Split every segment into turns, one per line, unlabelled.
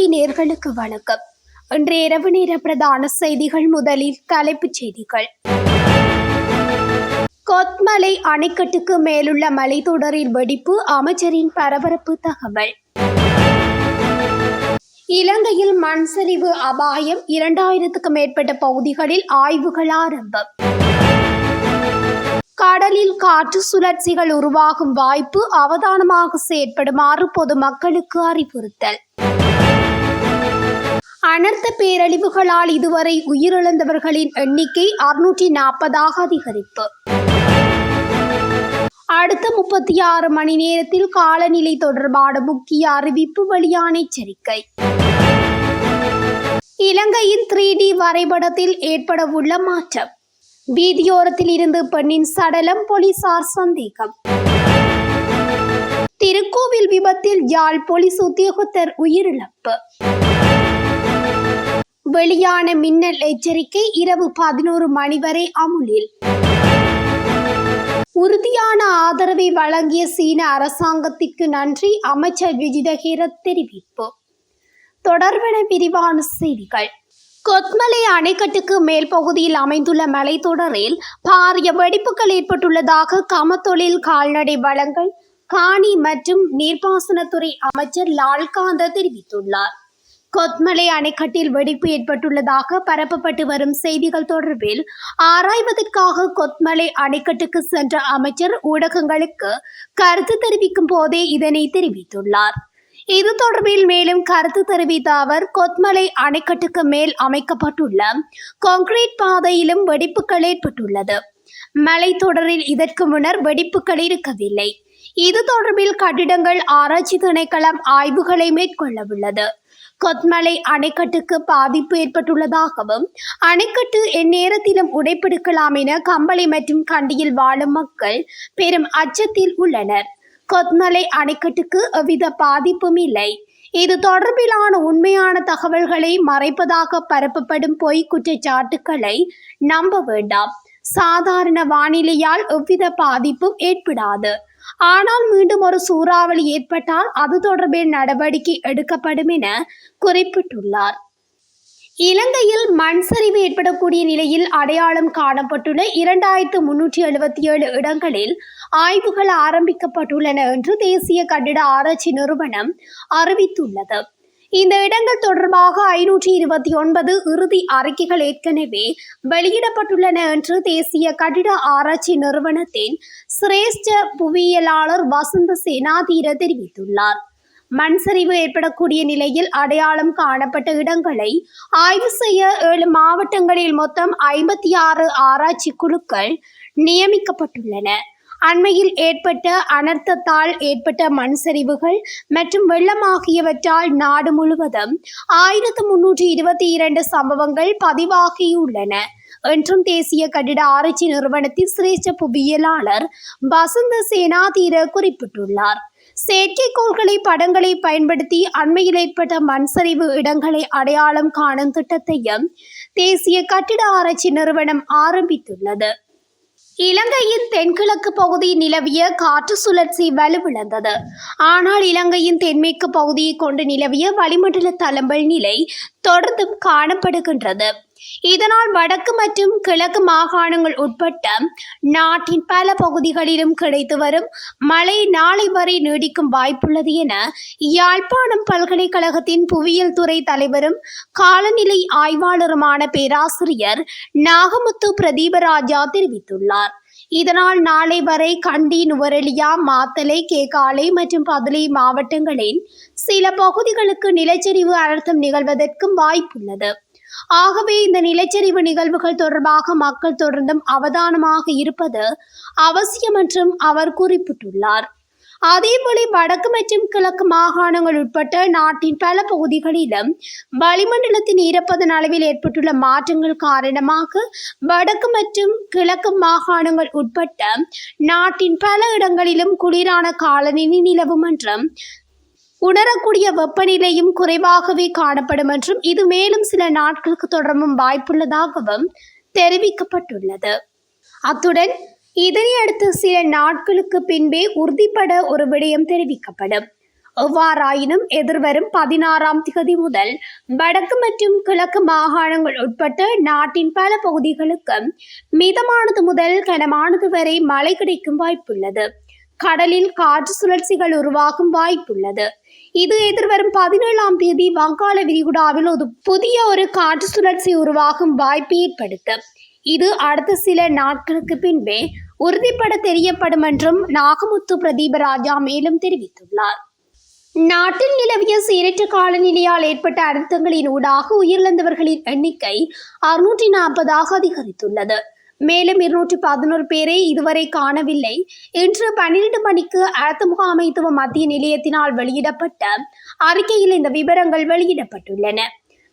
தமிழொலி நேர்களுக்கு வணக்கம். இன்றைய இரவு நேர பிரதான செய்திகள் முதலில் தலைப்புச் செய்திகள். கொத்மலை அணைக்கட்டுக்கு மேலுள்ள மலைத்தொடரில் வெடிப்பு அமைச்சரின் பரபரப்பு தகவல். இலங்கையில் மண் சரிவு அபாயம் இரண்டாயிரத்துக்கும் மேற்பட்ட பகுதிகளில் ஆய்வுகள் ஆரம்பம். கடலில் காற்று சுழற்சிகள் உருவாகும் வாய்ப்பு அவதானமாக செயற்படுமாறு பொதுமக்களுக்கு அறிவுறுத்தல். அனர்த்த பேரழிவுகளால் இதுவரை உயிரிழந்தவர்களின் எண்ணிக்கை அறுநூற்றி நாற்பதாக அதிகரிப்பு. அடுத்த முப்பத்தி ஆறு மணி நேரத்தில் காலநிலை தொடர்பான முக்கிய அறிவிப்பு வெளியான எச்சரிக்கை. இலங்கையின் த்ரீ டி வரைபடத்தில் ஏற்படவுள்ள மாற்றம். வீதியோரத்தில் இருந்து பெண்ணின் சடலம் போலீசார் சந்தேகம். திருக்கோவில் விபத்தில் யாழ் போலீஸ் உத்தியோகத்தர் உயிரிழப்பு. வெளியான மின்னல் எச்சரிக்கை இரவு பதினோரு மணி வரை அமுலில். உறுதியான ஆதரவை வழங்கிய சீன அரசாங்கத்திற்கு நன்றி அமைச்சர் விஜிதஹீர தெரிவிப்பு தொடர்பென விரிவான செய்திகள். கொத்மலை அணைக்கட்டுக்கு மேல் பகுதியில் அமைந்துள்ள மலைத்தொடரில் பாரிய வெடிப்புகள் ஏற்பட்டுள்ளதாக கமத்தொழில் கால்நடை வளங்கள் காணி மற்றும் நீர்ப்பாசனத்துறை அமைச்சர் லால்காந்த தெரிவித்துள்ளார். கொத்மலை அணைக்கட்டில் வெடிப்பு ஏற்பட்டுள்ளதாக பரப்பப்பட்டு வரும் செய்திகள் தொடர்பில் ஆராய்வதற்காக கொத்மலை அணைக்கட்டுக்கு சென்ற அமைச்சர் ஊடகங்களுக்கு கருத்து தெரிவிக்கும் போதே இதனை தெரிவித்துள்ளார். இது தொடர்பில் மேலும் கருத்து தெரிவித்த அவர் கொத்மலை அணைக்கட்டுக்கு மேல் அமைக்கப்பட்டுள்ள கான்கிரீட் பாதையிலும் வெடிப்புகள் ஏற்பட்டுள்ளது. மலைத்தொடரில் இதற்கு முன்னர் வெடிப்புகள் இருக்கவில்லை. இது தொடர்பில் கட்டிடங்கள் ஆராய்ச்சி திணைக்களம் ஆய்வுகளை மேற்கொள்ளவுள்ளது. கொத்மலை அணைக்கட்டுக்கு பாதிப்பு ஏற்பட்டுள்ளதாகவும் அணைக்கட்டு எந்நேரத்திலும் உடைப்பெடுக்கலாம் என கம்பளை மற்றும் கண்டியில் வாழும் மக்கள் பெரும் அச்சத்தில் உள்ளனர். கொத்மலை அணைக்கட்டுக்கு எவ்வித பாதிப்பும் இல்லை. இது தொடர்பிலான உண்மையான தகவல்களை மறைப்பதாக பரப்பப்படும் பொய் குற்றச்சாட்டுக்களை நம்ப வேண்டாம். சாதாரண வானிலையால் எவ்வித பாதிப்பும் ஏற்படாது. ஆனால் மீண்டும் ஒரு சூறாவளி ஏற்பட்டால் அது தொடர்பில் நடவடிக்கை எடுக்கப்படும் என குறிப்பிட்டுள்ளார். இலங்கையில் மண் சரிவு ஏற்படக்கூடிய நிலையில் அடையாளம் காணப்பட்டுள்ள இரண்டாயிரத்து முன்னூற்றி எழுபத்தி ஏழு இடங்களில் ஆய்வுகள் ஆரம்பிக்கப்பட்டுள்ளன என்று தேசிய கட்டிட ஆராய்ச்சி நிறுவனம் அறிவித்துள்ளது. இந்த இடங்கள் தொடர்பாக ஐநூற்றி இருபத்தி ஒன்பது இறுதி அறிக்கைகள் ஏற்கனவே வெளியிடப்பட்டுள்ளன என்று தேசிய கட்டிட ஆராய்ச்சி நிறுவனத்தின் சிரேஷ்ட புவியியலாளர் வசந்த சேனாதீர தெரிவித்துள்ளார். மண் சரிவு ஏற்படக்கூடிய நிலையில் அடையாளம் காணப்பட்ட இடங்களை ஆய்வு செய்ய ஏழு மாவட்டங்களில் மொத்தம் ஐம்பத்தி ஆறு ஆராய்ச்சி குழுக்கள் நியமிக்கப்பட்டுள்ளன. அண்மையில் ஏற்பட்ட அனர்த்தத்தால் ஏற்பட்ட மண் சரிவுகள் மற்றும் வெள்ளம் ஆகியவற்றால் நாடு முழுவதும் ஆயிரத்து முன்னூற்றி இருபத்தி இரண்டு சம்பவங்கள் பதிவாகியுள்ளன. என்றும் தேசிய கட்டிட ஆராய்ச்சி நிறுவனத்தின் சிரேஷ்ட புவியியலாளர் வசந்த சேனாதீர குறிப்பிட்டுள்ளார். செயற்கைக்கோள்களை படங்களை பயன்படுத்தி அண்மையில் ஏற்பட்ட மண் சரிவு இடங்களை அடையாளம் காணும் திட்டத்தையும் தேசிய கட்டிட ஆராய்ச்சி நிறுவனம் ஆரம்பித்துள்ளது. இலங்கையின் தென்கிழக்கு பகுதி நிலவிய காற்று சுழற்சி வலுவிழந்தது. ஆனால் இலங்கையின் தென்மேற்கு பகுதியை கொண்டு நிலவிய வளிமண்டல தளம்பல் நிலை தொடர்ந்தும் காணப்படுகின்றது. இதனால் வடக்கு மற்றும் கிழக்கு மாகாணங்கள் உட்பட்ட நாட்டின் பல பகுதிகளிலும் கிடைத்து வரும் மழை நாளை வரை நீடிக்கும் வாய்ப்புள்ளது என யாழ்ப்பாணம் பல்கலைக்கழகத்தின் புவியியல் துறை தலைவரும் காலநிலை ஆய்வாளருமான பேராசிரியர் நாகமுத்து பிரதீபராஜா தெரிவித்துள்ளார். இதனால் நாளை வரை கண்டி நுவரெலியா மாத்தலை கேகாலை மற்றும் பதுளை மாவட்டங்களின் சில பகுதிகளுக்கு நிலச்சரிவு அழுத்தம் நிகழ்வதற்கும் வாய்ப்புள்ளது. ஆகவே இந்த நிலச்சரிவு நிகழ்வுகள் தொடர்பாக மக்கள் தொடர்ந்தும் அவதானமாக இருப்பது அவசியம் என்றும் அவர் குறிப்பிட்டுள்ளார். அதேபோல வடக்கு மற்றும் கிழக்கு மாகாணங்கள் உட்பட்ட நாட்டின் பல பகுதிகளிலும் வளிமண்டலத்தின் ஈரப்பதன் அளவில் ஏற்பட்டுள்ள மாற்றங்கள் காரணமாக வடக்கு மற்றும் கிழக்கு மாகாணங்கள் உட்பட்ட நாட்டின் பல இடங்களிலும் குளிரான காலநிலை நிலவும் என்றும் உணரக்கூடிய வெப்பநிலையும் குறைவாகவே காணப்படும் என்றும் இது மேலும் சில நாட்களுக்கு தொடரும் வாய்ப்புள்ளதாகவும் தெரிவிக்கப்பட்டுள்ளது. அத்துடன் இதனை அடுத்து சில நாட்களுக்கு பின்பே உறுதிப்பட ஒரு விடயம் தெரிவிக்கப்படும். எவ்வாறாயினும் எதிர்வரும் பதினாறாம் திகதி முதல் வடக்கு மற்றும் கிழக்கு மாகாணங்கள் உட்பட்ட நாட்டின் பல பகுதிகளுக்கு மிதமானது முதல் கனமானது வரை மழை கிடைக்கும் வாய்ப்புள்ளது. கடலில் காற்று சுழற்சிகள் உருவாகும் வாய்ப்புள்ளது. இது எதிர்வரும் பதினேழாம் தேதி வங்காள விரிகுடாவில் ஒரு புதிய ஒரு காற்று சுழற்சி உருவாகும் வாய்ப்பை ஏற்படுத்தும் இது அடுத்த சில நாட்களுக்கு பின்பே உறுதிப்பட தெரியப்படும் என்றும் நாகமுத்து பிரதீபராஜா மேலும் தெரிவித்துள்ளார். நாட்டில் நிலவிய சீரற்ற காலநிலையால் ஏற்பட்ட அழுத்தங்களின் ஊடாக உயிரிழந்தவர்களின் எண்ணிக்கை அறுநூற்றி நாற்பதாக அதிகரித்துள்ளது. மேலும் இருநூற்றி பதினோரு பேரை இதுவரை காணவில்லை. இன்று பன்னிரண்டு மணிக்கு அழுத்த முகாமைத்துவ மத்திய நிலையத்தினால் வெளியிடப்பட்ட அறிக்கையில் இந்த விவரங்கள் வெளியிடப்பட்டுள்ளன.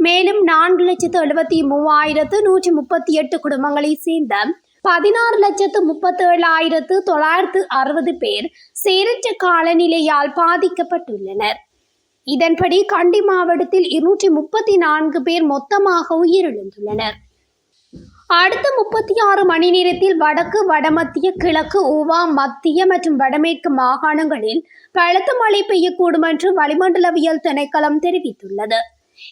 மேலும் நான்கு லட்சத்து எழுபத்தி மூவாயிரத்து நூற்றி முப்பத்தி எட்டு குடும்பங்களைச் சேர்ந்த பதினாறு லட்சத்து முப்பத்தேழாயிரத்து தொள்ளாயிரத்து அறுபது பேர் சேரற்ற காலநிலையால் பாதிக்கப்பட்டுள்ளனர். இதன்படி கண்டி மாவட்டத்தில் இருநூற்றி முப்பத்தி நான்கு பேர் மொத்தமாக உயிரிழந்துள்ளனர். அடுத்த முப்பத்தி ஆறு மணி நேரத்தில் வடக்கு வடமத்திய கிழக்கு ஊவா மத்திய மற்றும் வடமேற்கு மாகாணங்களில் பலத்த மழை பெய்யக்கூடும் என்று வளிமண்டலவியல் திணைக்களம் தெரிவித்துள்ளது.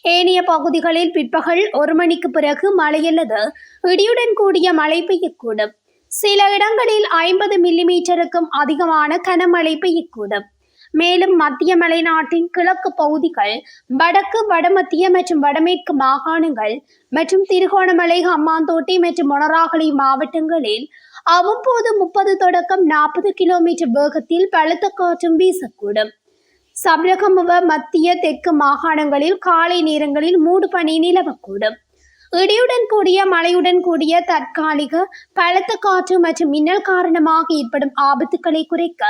ஏனைய பகுதிகளில் பிற்பகல் ஒரு மணிக்கு பிறகு மழையல்லது. இடியுடன் கூடிய மழை பெய்யக்கூடும். சில இடங்களில் ஐம்பது மில்லிமீட்டருக்கும் அதிகமான கனமழை பெய்யக்கூடும். மேலும் மத்திய மலைநாட்டின் கிழக்கு பகுதிகள் வடக்கு வடமத்திய மற்றும் வடமேற்கு மாகாணங்கள் மற்றும் திருகோணமலை ஹம்மாந்தோட்டை மற்றும் மொனராகலை மாவட்டங்களில் அவ்வப்போது முப்பது தொடக்கம் நாற்பது கிலோமீட்டர் வேகத்தில் பலத்த காற்றும் வீசக்கூடும். சபரகமுவ மத்திய தெற்கு மாகாணங்களில் காலை நேரங்களில் மூடு பனி நிலவக்கூடும். இடியுடன் கூடிய மழையுடன் கூடிய தற்காலிக பலத்த காற்று மற்றும் மின்னல் காரணமாக ஏற்படும் ஆபத்துக்களை குறைக்க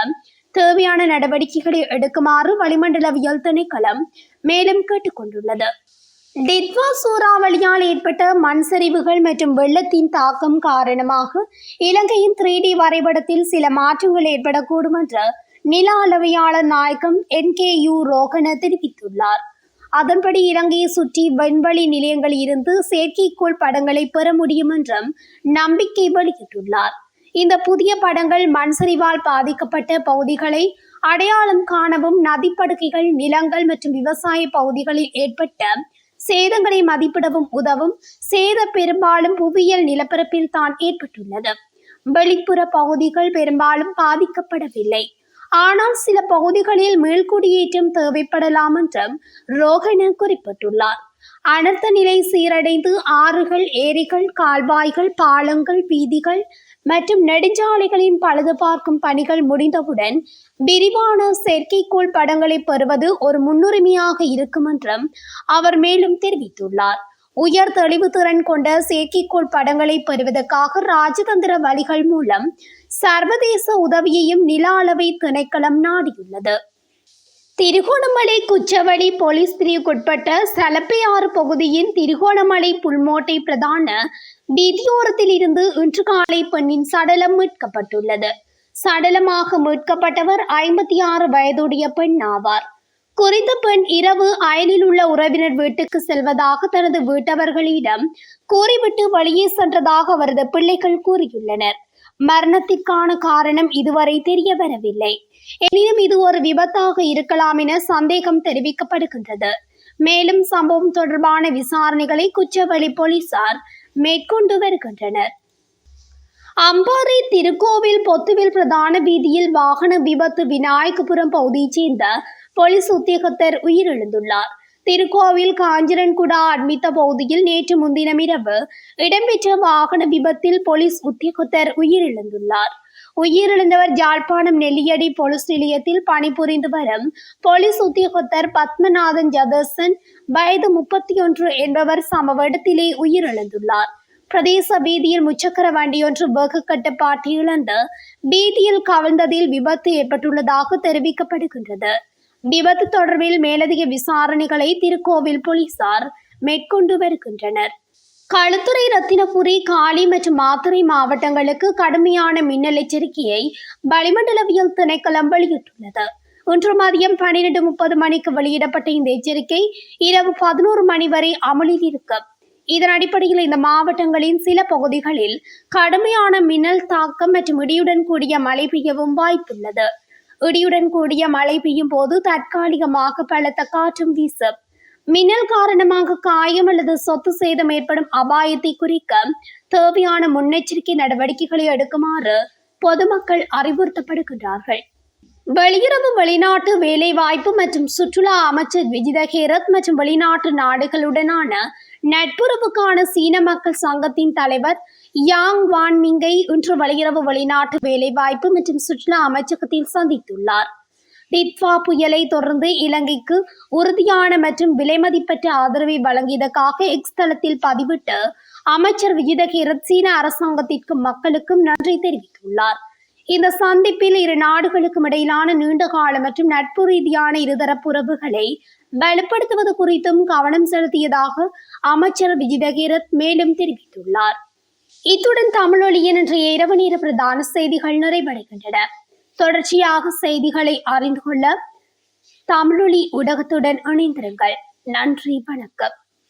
தேவையான நடவடிக்கைகளை எடுக்குமாறு வளிமண்டலவியல் திணைக்களம் மேலும் கேட்டுக்கொண்டுள்ளது. டிட்வா சூறாவளியால் ஏற்பட்ட மண் சரிவுகள் மற்றும் வெள்ளத்தின் தாக்கம் காரணமாக இலங்கையின் த்ரீ டி வரைபடத்தில் சில மாற்றங்கள் ஏற்படக்கூடும் என்று நில அளவையாளர் நாயகம் என் கே யு ரோகன தெரிவித்துள்ளார். அதன்படி இலங்கையை சுற்றி விண்வெளி நிலையங்களில் இருந்து செயற்கைக்கோள் படங்களை பெற முடியும் என்றும் நம்பிக்கை வெளியிட்டுள்ளார். இந்த புதிய படங்கள் மண் சரிவால் பாதிக்கப்பட்ட பகுதிகளை அடையாளம் காணவும் நதிப்படுகைகள் நிலங்கள் மற்றும் விவசாய பகுதிகளில் ஏற்பட்ட சேதங்களை மதிப்பிடவும் உதவும் சேத பெரும்பாலும் புவியியல் நிலப்பரப்பில் தான் ஏற்பட்டுள்ளது. வெளிப்புற பகுதிகள் பெரும்பாலும் பாதிக்கப்படவில்லை. ஆனால் சில பகுதிகளில் மீள்குடியேற்றம் தேவைப்படலாம் என்றும் ரோஹன குறிப்பிட்டுள்ளார். அனர்த்த நிலை சீரடைந்து ஆறுகள் ஏரிகள் கால்வாய்கள் பாலங்கள் வீதிகள் மற்றும் நெடுஞ்சாலைகளின் பழுது பார்க்கும் பணிகள் முடிந்தவுடன் விரிவான செயற்கைக்கோள் படங்களை பெறுவது ஒரு முன்னுரிமையாக இருக்கும் என்றும் அவர் மேலும் தெரிவித்துள்ளார். உயர் தெளிவு திறன் கொண்ட செயற்கைக்கோள் படங்களை பெறுவதற்காக ராஜதந்திர வழிகள் மூலம் சர்வதேச உதவியையும் நில அளவை திணைக்களம் நாடியுள்ளது. திருகோணமலை குச்சவடி போலீஸ் பிரிவுக்குட்பட்ட சலப்பையாறு பகுதியின் திருகோணமலை புல்மோட்டை பிரதான வீதியோரத்தில் இருந்து இன்று காலை பெண்ணின் சடலம் மீட்கப்பட்டுள்ளது. சடலமாக மீட்கப்பட்டவர் ஐம்பத்தி ஆறு வயதுடைய பெண் ஆவார். குறித்த பெண் இரவு அயலில் உள்ள உறவினர் வீட்டுக்கு செல்வதாக தனது வீட்டவர்களிடம் கூறிவிட்டு வழியே சென்றதாக அவரது பிள்ளைகள் கூறியுள்ளனர். மரணத்திற்கான காரணம் இதுவரை தெரிய வரவில்லை எனினும் இது ஒரு விபத்தாக இருக்கலாம் என சந்தேகம் தெரிவிக்கப்படுகின்றது. மேலும் சம்பவம் தொடர்பான விசாரணைகளை குச்சவெளி போலீசார் மேற்கொண்டு வருகின்றனர். அம்பாறை திருக்கோவில் பொத்துவில் பிரதான வீதியில் வாகன விபத்து விநாயகபுரம் பகுதியைச் சேர்ந்த போலீஸ் உத்தியோகத்தர் உயிரிழந்துள்ளார். திருக்கோவில் காஞ்சிரன்குடா அண்மித்த பகுதியில் நேற்று முன்தினம் இரவு இடம்பெற்ற வாகன விபத்தில் போலீஸ் உத்தியோகத்தர் உயிரிழந்துள்ளார் உயிரிழந்தவர் ஜாழ்ப்பாணம் நெல்லியடி போலீஸ் நிலையத்தில் பணிபுரிந்து வரும் போலீஸ் உத்தியோகத்தர் பத்மநாதன் ஜதர்சன் வயது முப்பத்தி ஒன்று என்பவர் சம்பவ இடத்திலே உயிரிழந்துள்ளார் பிரதேச வீதியில் முச்சக்கர வண்டியொன்று வேக கட்டுப்பாட்டு இழந்து வீதியில் கவிழ்ந்ததில் விபத்து ஏற்பட்டுள்ளதாக தெரிவிக்கப்படுகின்றது விபத்து தொடர்பில் மேலதிக விசாரணைகளை திருக்கோவில் போலீசார் மேற்கொண்டு வருகின்றனர். களுத்துறை ரத்தினபுரி காலி மற்றும் மாத்துறை மாவட்டங்களுக்கு கடுமையான மின்னல் எச்சரிக்கையை வளிமண்டலவியல் திணைக்களம் வெளியிட்டுள்ளது. இன்று மதியம் பன்னிரண்டு முப்பது மணிக்கு வெளியிடப்பட்ட இந்த எச்சரிக்கை இரவு பதினோரு மணி வரை அமலில் இருக்கும் இதன் அடிப்படையில் இந்த மாவட்டங்களின் சில பகுதிகளில் கடுமையான மின்னல் தாக்கம் மற்றும் இடியுடன் கூடிய மழை பெய்யவும் வாய்ப்புள்ளது. இடியுடன் கூடிய மழை பெய்யும் போது தற்காலிகமாக பலத்த காற்றும் வீசும். மின்னல் காரணமாக காயம் அல்லது சொத்து சேதம் ஏற்படும் அபாயத்தை குறிக்க தேவையான முன்னெச்சரிக்கை நடவடிக்கைகளை எடுக்குமாறு பொதுமக்கள் அறிவுறுத்தப்படுகின்றார்கள். வெளியுறவு வெளிநாட்டு வேலைவாய்ப்பு மற்றும் சுற்றுலா அமைச்சர் விஜித ஹேரத் மற்றும் வெளிநாட்டு நாடுகளுடனான நட்புறவுக்கான சீன மக்கள் சங்கத்தின் தலைவர் யாங் வான்மிங்கை இன்று வெளியுறவு வெளிநாட்டு வேலைவாய்ப்பு மற்றும் சுற்றுலா அமைச்சகத்தில் சந்தித்துள்ளார். டிட்வா புயலை தொடர்ந்து இலங்கைக்கு உறுதியான மற்றும் விலைமதிப்பற்ற ஆதரவை வழங்கியதற்காக எக்ஸ் தளத்தில் பதிவிட்டு அமைச்சர் விஜிதகிரத் சீன அரசாங்கத்திற்கும் மக்களுக்கும் நன்றி தெரிவித்துள்ளார். இந்த சந்திப்பில் இரு நாடுகளுக்கும் இடையிலான நீண்டகால மற்றும் நட்பு ரீதியான இருதரப்பு உறவுகளை வலுப்படுத்துவது குறித்தும் கவனம் செலுத்தியதாக அமைச்சர் விஜிதகிரத் மேலும் தெரிவித்துள்ளார். இத்துடன் தமிழொலியின் இன்றைய இரவு நேர பிரதான செய்திகள் நிறைவடைகின்றன. தொடர்ச்சியாக செய்திகளை அறிந்து கொள்ள தமிழொலி ஊடகத்துடன் இணைந்திருங்கள். நன்றி வணக்கம்.